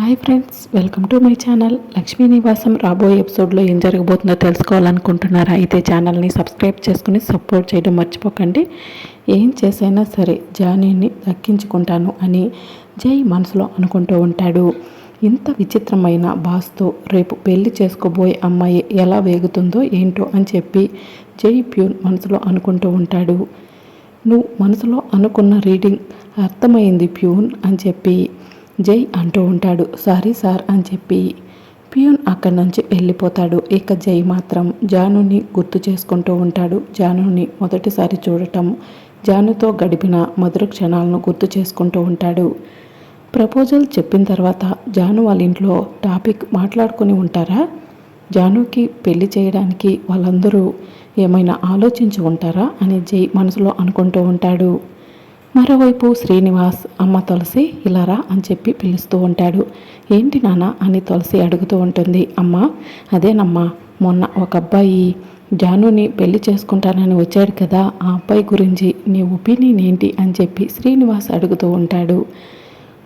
Hi friends welcome to my channel. Lakshmi Nivasam రాబోయే ఎపిసోడ్లో ఏం జరగబోతుందో తెలుసుకోవాలనుకుంటున్నారా? అయితే ఛానల్ని సబ్స్క్రైబ్ చేసుకుని సపోర్ట్ చేయడం మర్చిపోకండి. ఏం చేసైనా సరే జానీని దక్కించుకుంటాను అని జై మనసులో అనుకుంటూ ఉంటాడు. ఇంత విచిత్రమైన బాస్తో రేపు పెళ్ళి చేసుకోబోయే అమ్మాయి ఎలా వేగుతుందో ఏంటో అని చెప్పి జై ప్యూన్ మనసులో అనుకుంటూ ఉంటాడు. నువ్వు మనసులో అనుకున్న రీడింగ్ అర్థమైంది ప్యూన్ అని చెప్పి. జై అంటూ ఉంటాడు. సారీ సార్ అని చెప్పి పియూన్ అక్కడి నుంచి వెళ్ళిపోతాడు. ఇక జై మాత్రం జానుని గుర్తు చేసుకుంటూ ఉంటాడు. జానుని మొదటిసారి చూడటం జానుతో గడిపిన మధుర క్షణాలను గుర్తు చేసుకుంటూ ఉంటాడు. ప్రపోజల్ చెప్పిన తర్వాత జాను వాళ్ళ ఇంట్లో టాపిక్ మాట్లాడుకుని ఉంటారా? జానుకి పెళ్ళి చేయడానికి వాళ్ళందరూ ఏమైనా ఆలోచించి ఉంటారా? అని జై మనసులో అనుకుంటూ ఉంటాడు. మరోవైపు శ్రీనివాస్ అమ్మ తులసి ఇలారా అని చెప్పి పిలుస్తూ ఉంటాడు. ఏంటి నాన్న అని తులసి అడుగుతూ ఉంటుంది. అమ్మ అదేనమ్మా మొన్న ఒక అబ్బాయి జానుని పెళ్ళి చేసుకుంటానని వచ్చాడు కదా ఆ అబ్బాయి గురించి నీ ఒపీనియన్ ఏంటి అని చెప్పి శ్రీనివాస్ అడుగుతూ ఉంటాడు.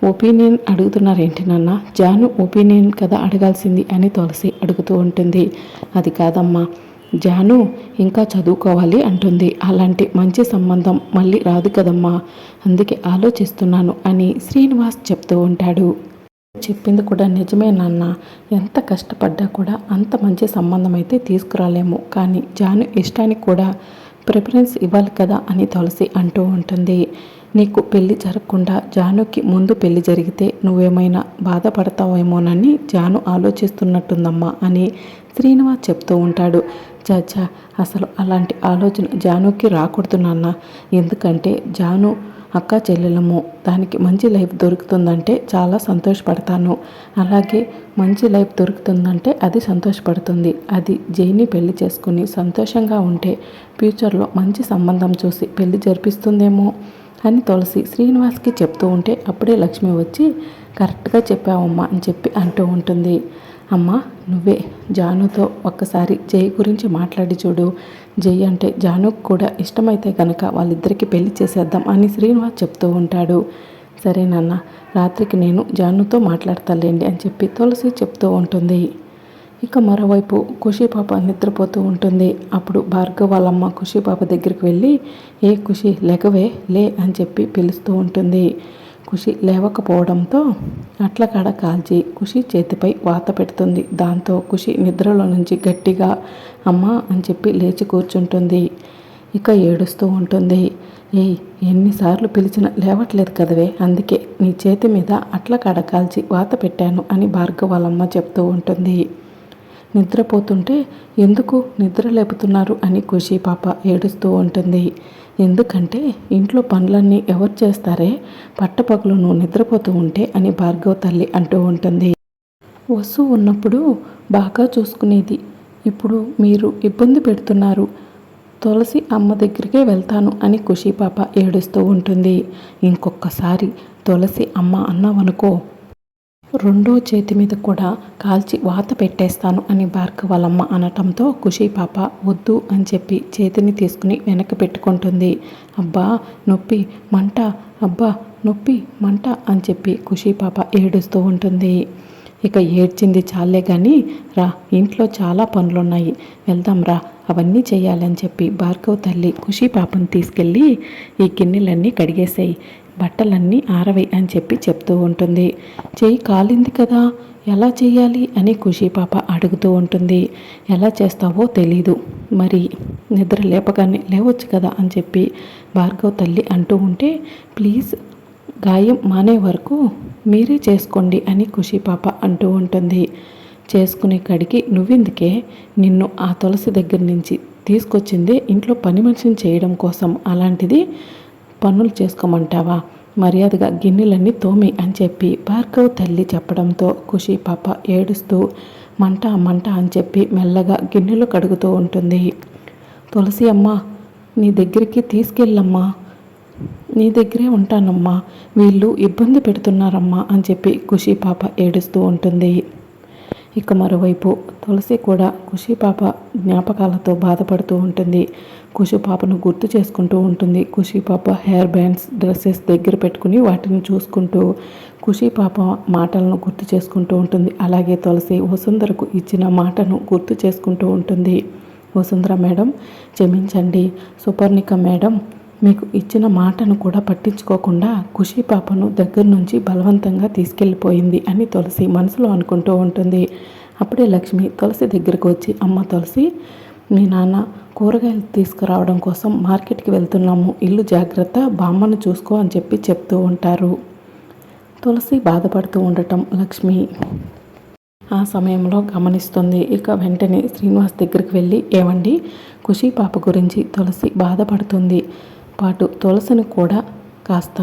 ఒపీనియన్ అడుగుతున్నారేంటి నాన్న? జాను ఒపీనియన్ కదా అడగాల్సింది అని తులసి అడుగుతూ ఉంటుంది. అది కాదమ్మా జాను ఇంకా చదువుకోవాలి అంటుంది. అలాంటి మంచి సంబంధం మళ్ళీ రాదు కదమ్మా అందుకే ఆలోచిస్తున్నాను అని శ్రీనివాస్ చెప్తూ ఉంటాడు. చెప్పింది కూడా నిజమే నాన్న. ఎంత కష్టపడ్డా కూడా అంత మంచి సంబంధం అయితే తీసుకురాలేము. కానీ జాను ఇష్టానికి కూడా ప్రిఫరెన్స్ ఇవ్వాలి కదా అని తులసి అంటూ ఉంటుంది. నీకు పెళ్ళి జరగకుండా జానుకి ముందు పెళ్ళి జరిగితే నువ్వేమైనా బాధపడతావేమోనని జాను ఆలోచిస్తున్నట్టుందమ్మా అని శ్రీనివాస్ చెప్తూ ఉంటాడు. చాచా అసలు అలాంటి ఆలోచన జానుకి రాకూడదు నాన్న. ఎందుకంటే జాను అక్క చెల్లెలము. దానికి మంచి లైఫ్ దొరుకుతుందంటే చాలా సంతోషపడతాను. అలాగే మంచి లైఫ్ దొరుకుతుందంటే అది సంతోషపడుతుంది. అది జైని పెళ్ళి చేసుకుని సంతోషంగా ఉంటే ఫ్యూచర్లో మంచి సంబంధం చూసి పెళ్ళి జరిపిస్తుందేమో? అని తులసి శ్రీనివాస్కి చెప్తూ ఉంటే అప్పుడే లక్ష్మి వచ్చి కరెక్ట్గా చెప్పావమ్మా అని చెప్పి అంటూ ఉంటుంది. అమ్మ నువ్వే జానుతో ఒక్కసారి జై గురించి మాట్లాడి చూడు. జై అంటే జానుకు కూడా ఇష్టమైతే కనుక వాళ్ళిద్దరికీ పెళ్ళి చేసేద్దాం అని శ్రీనివాస్ చెప్తూ ఉంటాడు. సరే నాన్న రాత్రికి నేను జానుతో మాట్లాడతాలేండి అని చెప్పి తులసి చెప్తూ ఉంటుంది. ఇక మరోవైపు ఖుషి పాప నిద్రపోతూ ఉంటుంది. అప్పుడు భార్గవ్ వాళ్ళమ్మ ఖుషి పాప దగ్గరికి వెళ్ళి ఏ ఖుషి లెగవే లే అని చెప్పి పిలుస్తూ ఉంటుంది. ఖుషి లేవకపోవడంతో అట్లకాడ కాల్చి ఖుషి చేతిపై వాత పెడుతుంది. దాంతో ఖుషి నిద్రలో నుంచి గట్టిగా అమ్మ అని చెప్పి లేచి కూర్చుంటుంది. ఇక ఏడుస్తూ ఉంటుంది. ఏ ఎన్నిసార్లు పిలిచినా లేవట్లేదు కదవే అందుకే నీ చేతి మీద అట్ల కాడ కాల్చి వాత పెట్టాను అని భార్గవాలమ్మ చెప్తూ ఉంటుంది. నిద్రపోతుంటే ఎందుకు నిద్ర లేపుతున్నారు అని ఖుషి పాప ఏడుస్తూ ఉంటుంది. ఎందుకంటే ఇంట్లో పనులన్నీ ఎవరు చేస్తారే? పట్టపగలు నువ్వు నిద్రపోతూ ఉంటే అని భార్గవ తల్లి అంటూ ఉంటుంది. వసు ఉన్నప్పుడు బాగా చూసుకునేది. ఇప్పుడు మీరు ఇబ్బంది పెడుతున్నారు. తులసి అమ్మ దగ్గరికే వెళ్తాను అని ఖుషి పాప ఏడుస్తూ ఉంటుంది. ఇంకొకసారి తులసి అమ్మ అన్నావనుకో రెండో చేతి మీద కూడా కాల్చి వాత పెట్టేస్తాను అని భార్గవ వాళ్ళమ్మ అనటంతో ఖుషి పాప వద్దు అని చెప్పి చేతిని తీసుకుని వెనక్కి పెట్టుకుంటుంది. అబ్బా నొప్పి మంట అబ్బా నొప్పి మంట అని చెప్పి ఖుషి పాప ఏడుస్తూ ఉంటుంది. ఇక ఏడ్చింది చాలే కానీ రా ఇంట్లో చాలా పనులున్నాయి వెళ్దాం రా అవన్నీ చేయాలని చెప్పి భార్గవ్ తల్లి ఖుషి పాపను తీసుకెళ్ళి ఈ గిన్నెలన్నీ కడిగేసాయి బట్టలన్నీ ఆరవై అని చెప్పి చెప్తూ ఉంటుంది. చేయి కాలింది కదా ఎలా చేయాలి అని ఖుషీ పాప అడుగుతూ ఉంటుంది. ఎలా చేస్తావో తెలీదు. మరి నిద్ర లేపగానే లేవచ్చు కదా అని చెప్పి భార్గవ్ తల్లి అంటూ ఉంటే ప్లీజ్ గాయం మానే వరకు మీరే చేసుకోండి అని ఖుషీ పాప అంటూ ఉంటుంది. చేసుకునే కడికి నువ్వెందుకే? నిన్ను ఆ తులసి దగ్గర నుంచి తీసుకొచ్చిందే ఇంట్లో పని మనిషిని చేయడం కోసం. అలాంటిది పనులు చేసుకోమంటావా? మర్యాదగా గిన్నెలన్నీ తోమి అని చెప్పి భార్గవ్ తల్లి చెప్పడంతో ఖుషి పాప ఏడుస్తూ మంట మంట అని చెప్పి మెల్లగా గిన్నెలు కడుగుతూ ఉంటుంది. తులసి అమ్మ నీ దగ్గరికి తీసుకెళ్ళమ్మా. నీ దగ్గరే ఉంటానమ్మా. వీళ్ళు ఇబ్బంది పెడుతున్నారమ్మా అని చెప్పి ఖుషి పాప ఏడుస్తూ ఉంటుంది. ఇక మరోవైపు తులసి కూడా ఖుషి పాప జ్ఞాపకాలతో బాధపడుతూ ఉంటుంది. ఖుషి పాపను గుర్తు చేసుకుంటూ ఉంటుంది. ఖుషి పాప హెయిర్ బ్యాండ్స్ డ్రెస్సెస్ దగ్గర పెట్టుకుని వాటిని చూసుకుంటూ ఖుషి పాప మాటలను గుర్తు చేసుకుంటూ ఉంటుంది. అలాగే తులసి వసుంధరకు ఇచ్చిన మాటను గుర్తు చేసుకుంటూ ఉంటుంది. వసుంధర మేడం క్షమించండి. సుపర్ణిక మేడం మీకు ఇచ్చిన మాటను కూడా పట్టించుకోకుండా ఖుషి పాపను దగ్గర నుంచి బలవంతంగా తీసుకెళ్ళిపోయింది అని తులసి మనసులో అనుకుంటూ ఉంటుంది. అప్పుడే లక్ష్మి తులసి దగ్గరకు వచ్చి అమ్మ తులసి మీ నాన్న కూరగాయలు తీసుకురావడం కోసం మార్కెట్కి వెళ్తున్నాము. ఇల్లు జాగ్రత్త బామ్మను చూసుకో అని చెప్పి చెప్తూ ఉంటారు. తులసి బాధపడుతూ ఉండటం లక్ష్మి ఆ సమయంలో గమనిస్తుంది. ఇక వెంటనే శ్రీనివాస్ దగ్గరికి వెళ్ళి ఏమండి ఖుషి పాప గురించి తులసి బాధపడుతుంది. పాటు తులసిని కూడా కాస్త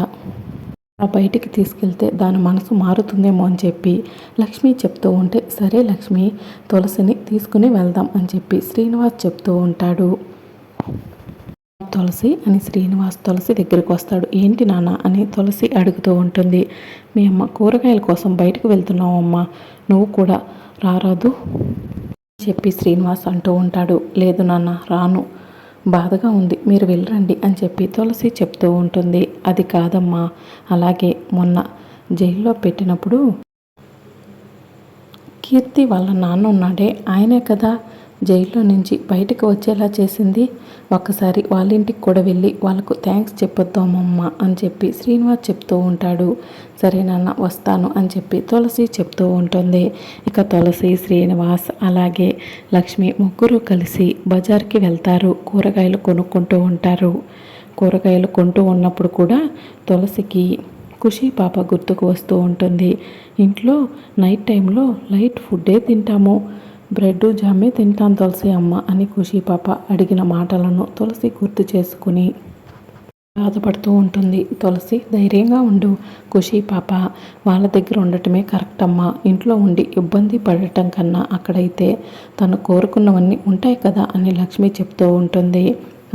ఆ బయటికి తీసుకెళ్తే దాని మనసు మారుతుందేమో అని చెప్పి లక్ష్మి చెప్తూ ఉంటే సరే లక్ష్మి తులసిని తీసుకుని వెళ్దాం అని చెప్పి శ్రీనివాస్ చెప్తూ ఉంటాడు. తులసి అని శ్రీనివాస్ తులసి దగ్గరికి వస్తాడు. ఏంటి నాన్న? అని తులసి అడుగుతూ ఉంటుంది. మీ అమ్మ కూరగాయల కోసం బయటకు వెళ్తున్నావు అమ్మ నువ్వు కూడా రారాదు చెప్పి శ్రీనివాస్ అంటూ ఉంటాడు. లేదు నాన్న రాను. బాధగా ఉంది. మీరు వెళ్ళరండి అని చెప్పి తులసి చెప్తూ ఉంటుంది. అది కాదమ్మా. అలాగే మొన్న జైల్లో పెట్టినప్పుడు కీర్తి వాళ్ళ నాన్న ఉన్నాడే. ఆయనే కదా జైల్లో నుంచి బయటకు వచ్చేలా చేసింది. ఒక్కసారి వాళ్ళ ఇంటికి కూడా వెళ్ళి వాళ్ళకు థ్యాంక్స్ చెప్పొద్దామమ్మ అని చెప్పి శ్రీనివాస్ చెప్తూ ఉంటాడు. సరే నాన్న వస్తాను అని చెప్పి తులసి చెప్తూ ఉంటుంది. ఇక తులసి శ్రీనివాస్ అలాగే లక్ష్మి ముగ్గురు కలిసి బజార్కి వెళ్తారు. కూరగాయలు కొనుక్కుంటూ ఉంటారు. కూరగాయలు కొంటూ ఉన్నప్పుడు కూడా తులసికి ఖుషి పాప గుర్తుకు వస్తూ ఉంటుంది. ఇంట్లో నైట్ టైంలో లైట్ ఫుడ్డే తింటాము. బ్రెడ్ జామే తింటాను తులసి అమ్మ అని ఖుషి పాప అడిగిన మాటలను తులసి గుర్తు చేసుకుని బాధపడుతూ ఉంటుంది. తులసి ధైర్యంగా ఉండు ఖుషి పాప. వాళ్ళ దగ్గర ఉండటమే కరెక్ట్ అమ్మా ఇంట్లో ఉండి ఇబ్బంది పడటం కన్నా అక్కడైతే తను కోరుకున్నవన్నీ ఉంటాయి కదా అని లక్ష్మి చెప్తూ ఉంటుంది.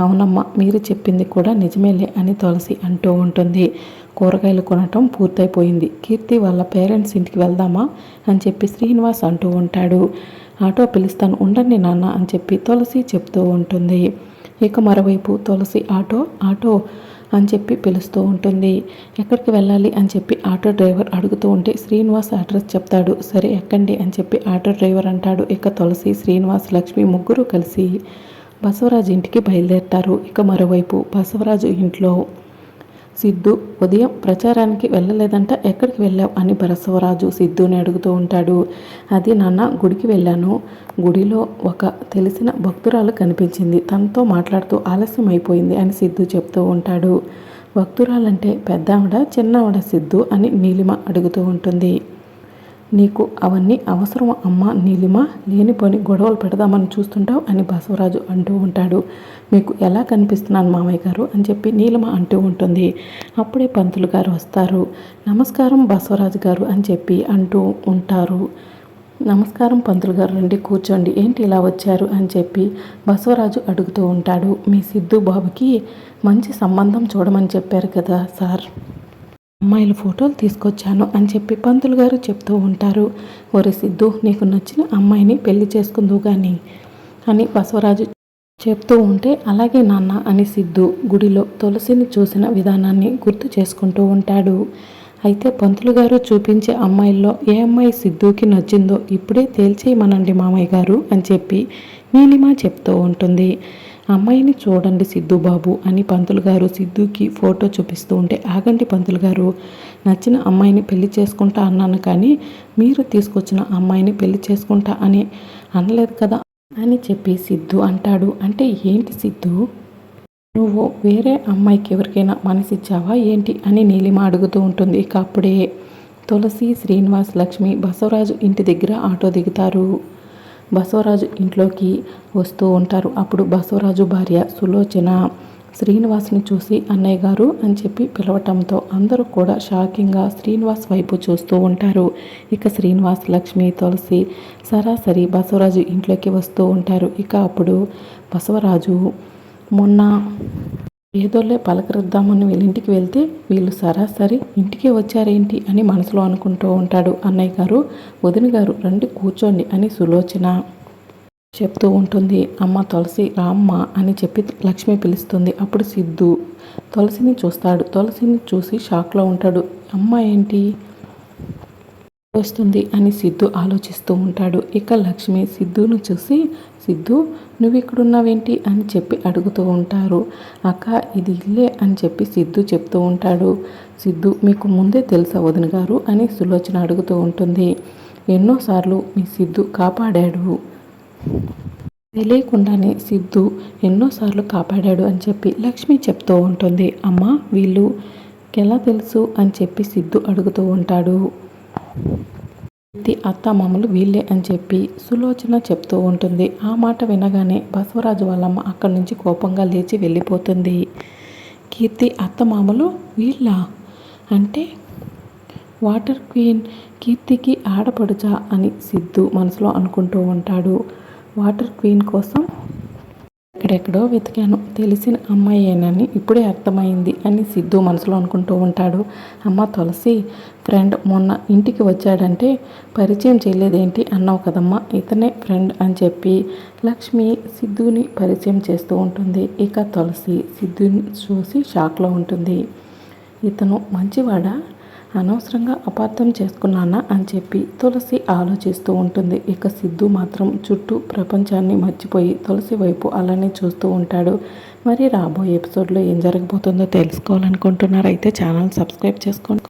అవునమ్మా మీరు చెప్పింది కూడా నిజమేలే అని తులసి అంటూ ఉంటుంది. కూరగాయలు కొనటం పూర్తయిపోయింది. కీర్తి వాళ్ళ పేరెంట్స్ ఇంటికి వెళ్దామా అని చెప్పి శ్రీనివాస్ అంటూ ఉంటాడు. ఆటో పిలుస్తాను ఉండండి నాన్న అని చెప్పి తులసి చెప్తూ ఉంటుంది. ఇక మరోవైపు తులసి ఆటో ఆటో అని చెప్పి పిలుస్తూ ఉంటుంది. ఎక్కడికి వెళ్ళాలి అని చెప్పి ఆటో డ్రైవర్ అడుగుతూ ఉంటే శ్రీనివాస్ అడ్రస్ చెప్తాడు. సరే ఎక్కండి అని చెప్పి ఆటో డ్రైవర్ అంటాడు. ఇక తులసి శ్రీనివాస్ లక్ష్మి ముగ్గురు కలిసి బసవరాజు ఇంటికి బయలుదేరతారు. ఇక మరోవైపు బసవరాజు ఇంట్లో సిద్ధు ఉదయం ప్రచారానికి వెళ్ళలేదంట ఎక్కడికి వెళ్ళావు? అని బసవరాజు సిద్ధుని అడుగుతూ ఉంటాడు. అది నాన్న గుడికి వెళ్ళాను. గుడిలో ఒక తెలిసిన భక్తురాలు కనిపించింది. తనతో మాట్లాడుతూ ఆలస్యం అయిపోయింది అని సిద్ధు చెప్తూ ఉంటాడు. భక్తురాలంటే పెద్దావిడ చిన్నవిడ సిద్ధు అని నీలిమ అడుగుతూ ఉంటుంది. నీకు అవన్నీ అవసరం అమ్మ నీలిమ? లేనిపోని గొడవలు పెడదామని చూస్తుంటావు అని బసవరాజు అంటూ ఉంటాడు. మీకు ఎలా కనిపిస్తున్నాను మామయ్య గారు? అని చెప్పి నీలిమ అంటూ ఉంటుంది. అప్పుడే పంతులు గారు వస్తారు. నమస్కారం బసవరాజు గారు అని చెప్పి అంటూ ఉంటారు. నమస్కారం పంతులు గారు రండి కూర్చోండి. ఏంటి ఇలా వచ్చారు? అని చెప్పి బసవరాజు అడుగుతూ ఉంటాడు. మీ సిద్ధు బాబుకి మంచి సంబంధం చూడమని చెప్పారు కదా సార్. అమ్మాయిల ఫోటోలు తీసుకొచ్చాను అని చెప్పి పంతులు గారు చెప్తూ ఉంటారు. ఒరే సిద్ధు నీకు నచ్చిన అమ్మాయిని పెళ్ళి చేసుకుందువు కానీ అని బసవరాజు చెప్తూ ఉంటే అలాగే నాన్న అని సిద్ధు గుడిలో తులసిని చూసిన విధానాన్ని గుర్తు చేసుకుంటూ ఉంటాడు. అయితే పంతులు గారు చూపించే అమ్మాయిల్లో ఏ అమ్మాయి సిద్ధుకి నచ్చిందో ఇప్పుడే తేల్చేయమనండి మామయ్య గారు అని చెప్పి నీలిమ చెప్తూ ఉంటుంది. అమ్మాయిని చూడండి సిద్ధుబాబు అని పంతులు గారు సిద్ధుకి ఫోటో చూపిస్తూ ఉంటే ఆగండి పంతులు గారు నచ్చిన అమ్మాయిని పెళ్ళి చేసుకుంటా అన్నాను కానీ మీరు తీసుకొచ్చిన అమ్మాయిని పెళ్ళి చేసుకుంటా అని అనలేదు కదా అని చెప్పి సిద్ధు అంటాడు. అంటే ఏంటి సిద్ధు? నువ్వు వేరే అమ్మాయికి ఎవరికైనా మనసిచ్చావా ఏంటి? అని నీలిమ అడుగుతూ ఉంటుంది. ఇక అప్పుడే తులసి శ్రీనివాస్ లక్ష్మి బసవరాజు ఇంటి దగ్గర ఆటో దిగుతారు. బసవరాజు ఇంట్లోకి వస్తూ ఉంటారు. అప్పుడు బసవరాజు భార్య సులోచన శ్రీనివాస్ని చూసి అన్నయ్య గారు అని చెప్పి పిలవటంతో అందరూ కూడా షాకింగ్గా శ్రీనివాస్ వైపు చూస్తూ ఉంటారు. ఇక శ్రీనివాస్ లక్ష్మి తులసి సరాసరి బసవరాజు ఇంట్లోకి వస్తూ ఉంటారు. ఇక అప్పుడు బసవరాజు మొన్న ఏదోలే పలకరిద్దామని వీళ్ళింటికి వెళ్తే వీళ్ళు సరాసరి ఇంటికే వచ్చారేంటి అని మనసులో అనుకుంటూ ఉంటాడు అన్నయ్య గారు. వదిన గారు రండి కూర్చోండి అని సులోచన చెప్తూ ఉంటుంది. అమ్మ తులసి రామ్మ అని చెప్పి లక్ష్మి పిలుస్తుంది. అప్పుడు సిద్ధు తులసిని చూస్తాడు. తులసిని చూసి షాక్లో ఉంటాడు. అమ్మ ఏంటి? వస్తుంది అని సిద్ధు ఆలోచిస్తూ ఉంటాడు. ఇక లక్ష్మి సిద్ధును చూసి సిద్ధు నువ్వు ఇక్కడున్నావేంటి అని చెప్పి అడుగుతూ ఉంటారు. అక్క ఇది ఇల్లే అని చెప్పి సిద్ధు చెప్తూ ఉంటాడు. సిద్ధు మీకు ముందే తెలుసా వదిన గారు? అని సులోచన అడుగుతూ ఉంటుంది. ఎన్నోసార్లు మీ సిద్ధు కాపాడాడు. తెలియకుండానే సిద్ధు ఎన్నోసార్లు కాపాడాడు అని చెప్పి లక్ష్మి చెప్తూ ఉంటుంది. అమ్మ వీళ్ళు ఎలా తెలుసు? అని చెప్పి సిద్ధు అడుగుతూ ఉంటాడు. ఇది అత్తమామలు వీళ్ళే అని చెప్పి సులోచన చెప్తూ ఉంటుంది. ఆ మాట వినగానే బసవరాజు వాళ్ళమ్మ అక్కడి నుంచి కోపంగా లేచి వెళ్ళిపోతుంది. కీర్తి అత్తమామలు వీళ్ళా వీళ్ళ? అంటే వాటర్ క్వీన్ కీర్తికి ఆడపడుచా అని సిద్ధు మనసులో అనుకుంటూ ఉంటాడు. వాటర్ క్వీన్ కోసం ఎక్కడెక్కడో వెతికాను. తెలిసిన అమ్మాయేనని ఇప్పుడే అర్థమైంది అని సిద్ధు మనసులో అనుకుంటూ ఉంటాడు. అమ్మ తులసి ఫ్రెండ్ మొన్న ఇంటికి వచ్చాడంటే పరిచయం చేయలేదేంటి అన్నావు కదమ్మా. ఇతనే ఫ్రెండ్ అని చెప్పి లక్ష్మి సిద్ధుని పరిచయం చేస్తూ ఉంటుంది. ఇక తులసి సిద్ధుని చూసి షాక్లో ఉంటుంది. ఇతను మంచివాడా? అనవసరంగా అపార్థం చేసుకున్నానా అని చెప్పి తులసి ఆలోచిస్తూ ఉంటుంది. ఇక సిద్ధు మాత్రం చుట్టూ ప్రపంచాన్ని మర్చిపోయి తులసి వైపు అలానే చూస్తూ ఉంటాడు. మరి రాబోయే ఎపిసోడ్లో ఏం జరగబోతుందో తెలుసుకోవాలనుకుంటున్నారైతే ఛానల్ సబ్స్క్రైబ్ చేసుకోండి.